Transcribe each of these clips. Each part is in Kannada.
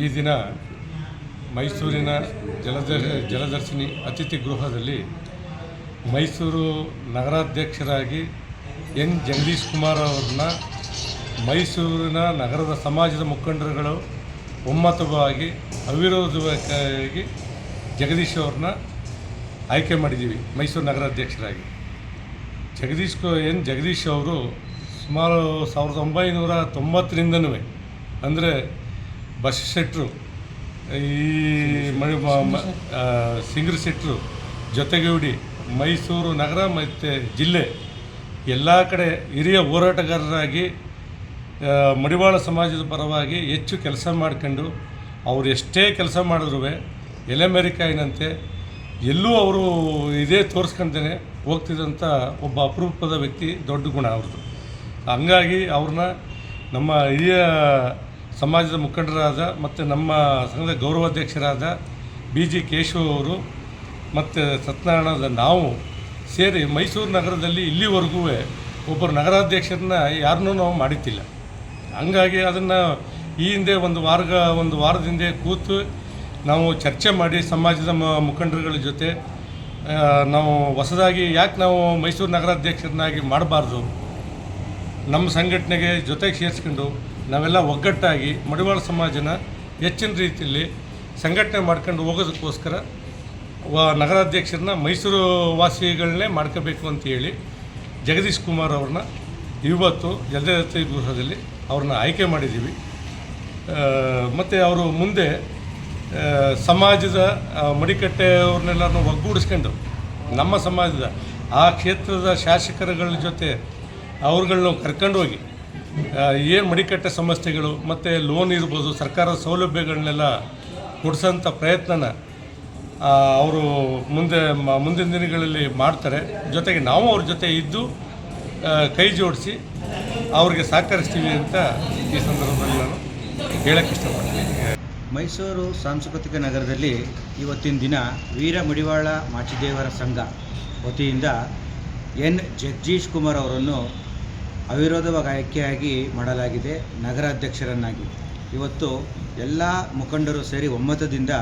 ಈ ದಿನ ಮೈಸೂರಿನ ಜಲದರ್ ಜಲದರ್ಶಿನಿ ಅತಿಥಿ ಗೃಹದಲ್ಲಿ ಮೈಸೂರು ನಗರಾಧ್ಯಕ್ಷರಾಗಿ ಎನ್. ಜಗದೀಶ್ ಕುಮಾರ್ ಅವ್ರನ್ನ ಮೈಸೂರಿನ ನಗರದ ಸಮಾಜದ ಮುಖಂಡರುಗಳು ಒಮ್ಮತವಾಗಿ ಅವಿರೋಧವಾಗಿ ಜಗದೀಶ್ ಅವ್ರನ್ನ ಆಯ್ಕೆ ಮಾಡಿದ್ದೀವಿ, ಮೈಸೂರು ನಗರಾಧ್ಯಕ್ಷರಾಗಿ. ಜಗದೀಶ್ ಎನ್. ಜಗದೀಶ್ ಅವರು ಸುಮಾರು ಸಾವಿರದ ಒಂಬೈನೂರ ತೊಂಬತ್ತರಿಂದನೂ ಅಂದರೆ ಬಸ್ ಶೆಟ್ರು ಈ ಮಣಿ ಮ- ಮ- ಆ, ಸಿಂಗ್ರ ಶೆಟ್ರು ಜೊತೆಗೂಡಿ ಮೈಸೂರು ನಗರ ಮತ್ತು ಜಿಲ್ಲೆ ಎಲ್ಲ ಕಡೆ ಹಿರಿಯ ಹೋರಾಟಗಾರರಾಗಿ ಮಡಿವಾಳ ಸಮಾಜದ ಪರವಾಗಿ ಹೆಚ್ಚು ಕೆಲಸ ಮಾಡ್ಕೊಂಡು ಅವರು ಎಷ್ಟೇ ಕೆಲಸ ಮಾಡಿದ್ರು ಎಲೆಮೆರಿಕಾಯಿನಂತೆ ಎಲ್ಲೂ ಅವರು ಇದೇ ತೋರಿಸ್ಕೊಂತಾನೆ ಹೋಗ್ತಿದ್ದಂಥ ಒಬ್ಬ ಅಪರೂಪದ ವ್ಯಕ್ತಿ ದೊಡ್ಡ ಗುಣ ಅವ್ರದ್ದು. ಹಂಗಾಗಿ ಅವ್ರನ್ನ ನಮ್ಮ ಹಿರಿಯ ಸಮಾಜದ ಮುಖಂಡರಾದ ಮತ್ತು ನಮ್ಮ ಸಂಘದ ಗೌರವಾಧ್ಯಕ್ಷರಾದ ಬಿ ಜಿ ಕೇಶವ್ ಅವರು ಮತ್ತು ಸತ್ಯನಾರಾಯಣದ ನಾವು ಸೇರಿ ಮೈಸೂರು ನಗರದಲ್ಲಿ ಇಲ್ಲಿವರೆಗೂ ಒಬ್ಬರು ನಗರಾಧ್ಯಕ್ಷರನ್ನ ಯಾರನ್ನೂ ನಾವು ಮಾಡಿತ್ತಿಲ್ಲ ಹಂಗಾಗಿ ಅದನ್ನು ಈ ಹಿಂದೆ ಒಂದು ವಾರ ಒಂದು ವಾರದ ಹಿಂದೆ ಕೂತು ನಾವು ಚರ್ಚೆ ಮಾಡಿ ಸಮಾಜದ ಮುಖಂಡರುಗಳ ಜೊತೆ ನಾವು ಹೊಸದಾಗಿ ಯಾಕೆ ನಾವು ಮೈಸೂರು ನಗರಾಧ್ಯಕ್ಷರನ್ನಾಗಿ ಮಾಡಬಾರ್ದು? ನಮ್ಮ ಸಂಘಟನೆಗೆ ಜೊತೆಗೆ ಸೇರಿಸ್ಕೊಂಡು ನಾವೆಲ್ಲ ಒಗ್ಗಟ್ಟಾಗಿ ಮಡಿವಾಳ ಸಮಾಜನ ಹೆಚ್ಚಿನ ರೀತಿಯಲ್ಲಿ ಸಂಘಟನೆ ಮಾಡ್ಕೊಂಡು ಹೋಗೋದಕ್ಕೋಸ್ಕರ ವ ನಗರಾಧ್ಯಕ್ಷರನ್ನ ಮೈಸೂರು ವಾಸಿಗಳನ್ನೇ ಮಾಡ್ಕೋಬೇಕು ಅಂತ ಹೇಳಿ ಜಗದೀಶ್ ಕುಮಾರ್ ಅವ್ರನ್ನ ಇವತ್ತು ಜಲದತ್ತಿ ಗೃಹದಲ್ಲಿ ಅವ್ರನ್ನ ಆಯ್ಕೆ ಮಾಡಿದ್ದೀವಿ. ಮತ್ತು ಅವರು ಮುಂದೆ ಸಮಾಜದ ಮಡಿಕಟ್ಟೆ ಮಡಿಕಟ್ಟೆಯವ್ರನ್ನೆಲ್ಲರನ್ನು ಒಗ್ಗೂಡಿಸ್ಕೊಂಡು, ನಮ್ಮ ಸಮಾಜದ, ಆ ಕ್ಷೇತ್ರದ ಶಾಸಕರುಗಳ ಜೊತೆ ಅವ್ರುಗಳ್ನ ಕರ್ಕೊಂಡೋಗಿ ಏನು ಮಡಿಕಟ್ಟೆ ಸಮಸ್ಯೆಗಳು, ಮತ್ತು ಲೋನ್ ಇರ್ಬೋದು, ಸರ್ಕಾರದ ಸೌಲಭ್ಯಗಳನ್ನೆಲ್ಲ ಕೊಡಿಸೋಂಥ ಪ್ರಯತ್ನನ ಅವರು ಮುಂದೆ ಮುಂದಿನ ದಿನಗಳಲ್ಲಿ ಮಾಡ್ತಾರೆ. ಜೊತೆಗೆ ನಾವು ಅವ್ರ ಜೊತೆ ಇದ್ದು ಕೈ ಜೋಡಿಸಿ ಅವ್ರಿಗೆ ಸಹಕರಿಸ್ತೀವಿ ಅಂತ ಈ ಸಂದರ್ಭದಲ್ಲಿ ನಾನು ಹೇಳಕ್ಕೆ ಇಷ್ಟಪಡ್ತೀನಿ. ಮೈಸೂರು ಸಾಂಸ್ಕೃತಿಕ ನಗರದಲ್ಲಿ ಇವತ್ತಿನ ದಿನ ವೀರ ಮಡಿವಾಳ ಮಾಚಿದೇವರ ಸಂಘ ವತಿಯಿಂದ ಎನ್ ಜಗದೀಶ್ ಕುಮಾರ್ ಅವರನ್ನು ಅವಿರೋಧವಾಗಿ ಆಯ್ಕೆಯಾಗಿ ಮಾಡಲಾಗಿದೆ ನಗರಾಧ್ಯಕ್ಷರನ್ನಾಗಿ. ಇವತ್ತು ಎಲ್ಲ ಮುಖಂಡರು ಸೇರಿ ಒಮ್ಮತದಿಂದ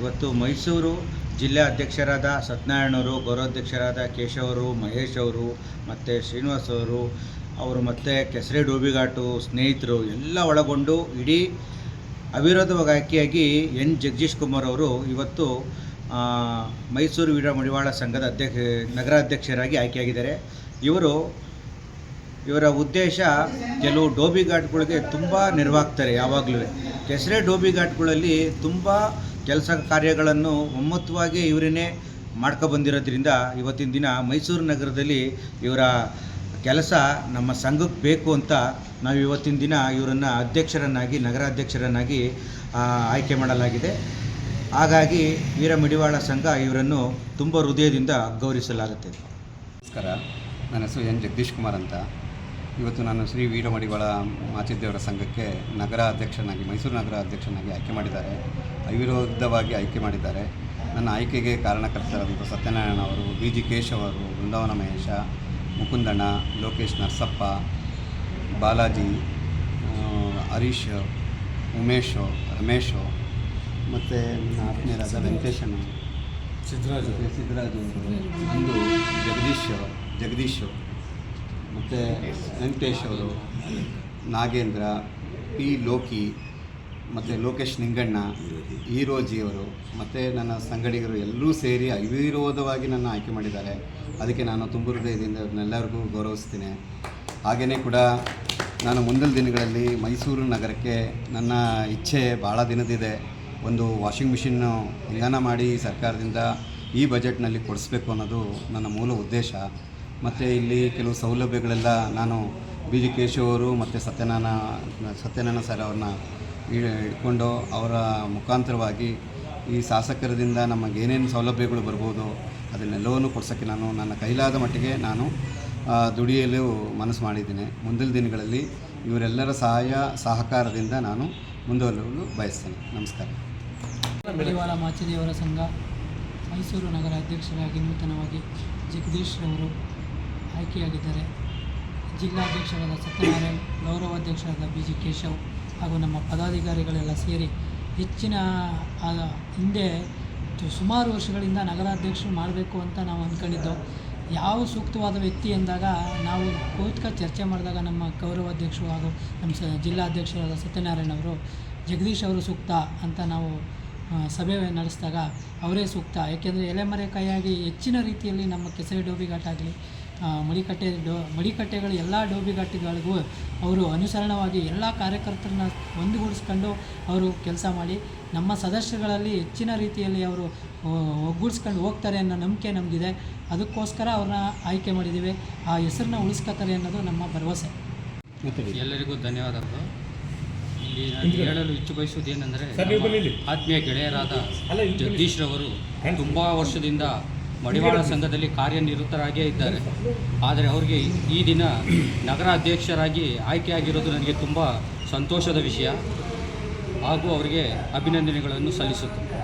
ಇವತ್ತು ಮೈಸೂರು ಜಿಲ್ಲಾ ಅಧ್ಯಕ್ಷರಾದ ಸತ್ಯನಾರಾಯಣವರು ಗೌರವಾಧ್ಯಕ್ಷರಾದ ಕೇಶವರು ಮಹೇಶ್ ಅವರು ಮತ್ತು ಶ್ರೀನಿವಾಸ್ ಅವರು ಅವರು ಮತ್ತು ಕೆಸರೆ ಡೋಬಿಘಾಟು ಸ್ನೇಹಿತರು ಎಲ್ಲ ಒಳಗೊಂಡು ಇಡೀ ಅವಿರೋಧವಾಗಿ ಆಯ್ಕೆಯಾಗಿ ಎನ್ ಜಗದೀಶ್ ಕುಮಾರ್ ಅವರು ಇವತ್ತು ಮೈಸೂರು ವೀರ ಮಡಿವಾಳ ಸಂಘದ ಅಧ್ಯಕ್ಷ, ನಗರಾಧ್ಯಕ್ಷರಾಗಿ ಆಯ್ಕೆಯಾಗಿದ್ದಾರೆ. ಇವರು ಇವರ ಉದ್ದೇಶ ಕೆಲವು ಡೋಬಿ ಘಾಟ್ಗಳಿಗೆ ತುಂಬ ನೆರವಾಗ್ತಾರೆ ಯಾವಾಗಲೂ. ಕೆಸರೆ ಡೋಬಿ ಘಾಟ್ಗಳಲ್ಲಿ ತುಂಬ ಕೆಲಸ ಕಾರ್ಯಗಳನ್ನು ಒಮ್ಮತವಾಗಿ ಇವರನ್ನೇ ಮಾಡ್ಕೊಬಂದಿರೋದ್ರಿಂದ ಇವತ್ತಿನ ದಿನ ಮೈಸೂರು ನಗರದಲ್ಲಿ ಇವರ ಕೆಲಸ ನಮ್ಮ ಸಂಘಕ್ಕೆ ಬೇಕು ಅಂತ ನಾವು ಇವತ್ತಿನ ದಿನ ಇವರನ್ನು ಅಧ್ಯಕ್ಷರನ್ನಾಗಿ, ನಗರಾಧ್ಯಕ್ಷರನ್ನಾಗಿ ಆಯ್ಕೆ ಮಾಡಲಾಗಿದೆ. ಹಾಗಾಗಿ ವೀರ ಮಡಿವಾಳ ಸಂಘ ಇವರನ್ನು ತುಂಬ ಹೃದಯದಿಂದ ಗೌರವಿಸಲಾಗುತ್ತೆ. ನಮಸ್ಕಾರ. ನನ್ನ ಹೆಸರು ಎನ್. ಜಗದೀಶ್ ಕುಮಾರ್ ಅಂತ. ಇವತ್ತು ನಾನು ಶ್ರೀ ವೀರಮಡಿವಾಳ ಮಾಚಿದೇವರ ಸಂಘಕ್ಕೆ ನಗರ ಅಧ್ಯಕ್ಷನಾಗಿ ಮೈಸೂರು ನಗರ ಅಧ್ಯಕ್ಷನಾಗಿ ಆಯ್ಕೆ ಮಾಡಿದ್ದಾರೆ. ಅವಿರೋಧವಾಗಿ ಆಯ್ಕೆ ಮಾಡಿದ್ದಾರೆ. ನನ್ನ ಆಯ್ಕೆಗೆ ಕಾರಣಕರ್ತರಾದಂಥ ಸತ್ಯನಾರಾಯಣ ಅವರು ಬಿ ಜಿ ಕೇಶವ್ ಅವರು ಬೃಂದಾವನ ಮಹೇಶ ಮುಕುಂದಣ್ಣ ಲೋಕೇಶ್ ನರಸಪ್ಪ ಬಾಲಾಜಿ ಹರೀಶ್ ಉಮೇಶು ರಮೇಶು ಮತ್ತು ನನ್ನ ಆತ್ಮೀಯರಾದ ವೆಂಕಟೇಶನ ಸಿದ್ದರಾಜು ಸಿದ್ದರಾಜು ಅಂದು ಜಗದೀಶ್ ಜಗದೀಶ್. ಮತ್ತು ವೆಂಕಟೇಶ್ ಅವರು, ನಾಗೇಂದ್ರ, ಪಿ ಲೋಕಿ, ಮತ್ತು ಲೋಕೇಶ್ ನಿಂಗಣ್ಣ ಈರೋಜಿಯವರು ಮತ್ತು ನನ್ನ ಸಂಗಡಿಗರು ಎಲ್ಲರೂ ಸೇರಿ ಅವಿರೋಧವಾಗಿ ನನ್ನ ಆಯ್ಕೆ ಮಾಡಿದ್ದಾರೆ. ಅದಕ್ಕೆ ನಾನು ತುಂಬ ಹೃದಯದಿಂದ ಅವ್ರನ್ನೆಲ್ಲರಿಗೂ ಗೌರವಿಸ್ತೀನಿ. ಹಾಗೆಯೇ ಕೂಡ ನಾನು ಮುಂದಿನ ದಿನಗಳಲ್ಲಿ ಮೈಸೂರು ನಗರಕ್ಕೆ ನನ್ನ ಇಚ್ಛೆ ಭಾಳ ದಿನದಿದೆ. ಒಂದು ವಾಷಿಂಗ್ ಮಿಷಿನ್ನು ನಿಧಾನ ಮಾಡಿ ಸರ್ಕಾರದಿಂದ ಈ ಬಜೆಟ್ನಲ್ಲಿ ಕೊಡಿಸ್ಬೇಕು ಅನ್ನೋದು ನನ್ನ ಮೂಲ ಉದ್ದೇಶ. ಮತ್ತು ಇಲ್ಲಿ ಕೆಲವು ಸೌಲಭ್ಯಗಳೆಲ್ಲ ನಾನು ಬಿ ಜಿ ಕೇಶವ್ ಅವರು ಮತ್ತು ಸತ್ಯನಾರಾಯಣ ಸತ್ಯನಾರಾಯಣ ಸರ್ ಅವ್ರನ್ನ ಇಟ್ಕೊಂಡು ಅವರ ಮುಖಾಂತರವಾಗಿ ಈ ಶಾಸಕರದಿಂದ ನಮಗೆ ಏನೇನು ಸೌಲಭ್ಯಗಳು ಬರ್ಬೋದು, ಅದನ್ನೆಲ್ಲವನ್ನೂ ಕೊಡ್ಸೋಕ್ಕೆ ನಾನು ನನ್ನ ಕೈಲಾದ ಮಟ್ಟಿಗೆ ನಾನು ದುಡಿಯಲು ಮನಸ್ಸು ಮಾಡಿದ್ದೀನಿ. ಮುಂದಿನ ದಿನಗಳಲ್ಲಿ ಇವರೆಲ್ಲರ ಸಹಾಯ, ಸಹಕಾರದಿಂದ ನಾನು ಮುಂದುವರಿಯಲು ಬಯಸ್ತೇನೆ. ನಮಸ್ಕಾರ. ಮಡಿವಾಳ ಮಾಚಿದೇವರ ಸಂಘ ಮೈಸೂರು ನಗರ ಅಧ್ಯಕ್ಷರಾಗಿ ನೂತನವಾಗಿ ಜಗದೀಶ್ ರವರು ಆಯ್ಕೆಯಾಗಿದ್ದಾರೆ. ಜಿಲ್ಲಾಧ್ಯಕ್ಷರಾದ ಸತ್ಯನಾರಾಯಣ್, ಗೌರವಾಧ್ಯಕ್ಷರಾದ ಬಿ ಜಿ ಕೇಶವ್ ಹಾಗೂ ನಮ್ಮ ಪದಾಧಿಕಾರಿಗಳೆಲ್ಲ ಸೇರಿ ಹೆಚ್ಚಿನ ಹಿಂದೆ ಸುಮಾರು ವರ್ಷಗಳಿಂದ ನಗರಾಧ್ಯಕ್ಷರು ಮಾಡಬೇಕು ಅಂತ ನಾವು ಅಂದ್ಕೊಂಡಿದ್ದೋ, ಯಾವ ಸೂಕ್ತವಾದ ವ್ಯಕ್ತಿ ಎಂದಾಗ ನಾವು ಕೂತ್ಕ ಚರ್ಚೆ ಮಾಡಿದಾಗ ನಮ್ಮ ಗೌರವಾಧ್ಯಕ್ಷರು ಹಾಗೂ ನಮ್ಮ ಸ, ಜಿಲ್ಲಾಧ್ಯಕ್ಷರಾದ ಸತ್ಯನಾರಾಯಣ ಅವರು, ಜಗದೀಶ್ ಅವರು ಸೂಕ್ತ ಅಂತ ನಾವು ಸಭೆ ನಡೆಸಿದಾಗ ಅವರೇ ಸೂಕ್ತ. ಏಕೆಂದರೆ ಎಲೆಮರೆ ಕೈಯಾಗಿ ಹೆಚ್ಚಿನ ರೀತಿಯಲ್ಲಿ ನಮ್ಮ ಕೆಸರೆ ಡೋಬಿಘಾಟ್ ಆಗಲಿ ಮಡಿಕಟ್ಟೆ ಡೋ ಮಡಿಕಟ್ಟೆಗಳ ಎಲ್ಲ ಡೋಬಿಗಟ್ಟೆಗಳಿಗೂ ಅವರು ಅನುಸರಣವಾಗಿ ಎಲ್ಲ ಕಾರ್ಯಕರ್ತರನ್ನ ಒಂದುಗೂಡಿಸ್ಕೊಂಡು ಅವರು ಕೆಲಸ ಮಾಡಿ ನಮ್ಮ ಸದಸ್ಯಗಳಲ್ಲಿ ಹೆಚ್ಚಿನ ರೀತಿಯಲ್ಲಿ ಅವರು ಒಗ್ಗೂಡಿಸ್ಕೊಂಡು ಹೋಗ್ತಾರೆ ಅನ್ನೋ ನಂಬಿಕೆ ನಮಗಿದೆ. ಅದಕ್ಕೋಸ್ಕರ ಅವ್ರನ್ನ ಆಯ್ಕೆ ಮಾಡಿದ್ದೀವಿ. ಆ ಹೆಸರನ್ನ ಉಳಿಸ್ಕೊತಾರೆ ಅನ್ನೋದು ನಮ್ಮ ಭರವಸೆ. ಎಲ್ಲರಿಗೂ ಧನ್ಯವಾದಗಳು. ಇಲ್ಲಿ ನಾನು ಹೇಳಲು ಇಚ್ಛು ಬಯಸುವುದೇನೆಂದರೆ ಆತ್ಮೀಯ ಗೆಳೆಯರಾದ ಜಗದೀಶ್ರವರು ತುಂಬ ವರ್ಷದಿಂದ ಮಡಿವಾಳ ಸಂಘದಲ್ಲಿ ಕಾರ್ಯನಿರತರಾಗೇ ಇದ್ದಾರೆ. ಆದರೆ ಅವರಿಗೆ ಈ ದಿನ ನಗರ ಅಧ್ಯಕ್ಷರಾಗಿ ಆಯ್ಕೆಯಾಗಿರೋದು ನನಗೆ ತುಂಬ ಸಂತೋಷದ ವಿಷಯ. ಹಾಗೂ ಅವರಿಗೆ ಅಭಿನಂದನೆಗಳನ್ನು ಸಲ್ಲಿಸುತ್ತೇನೆ.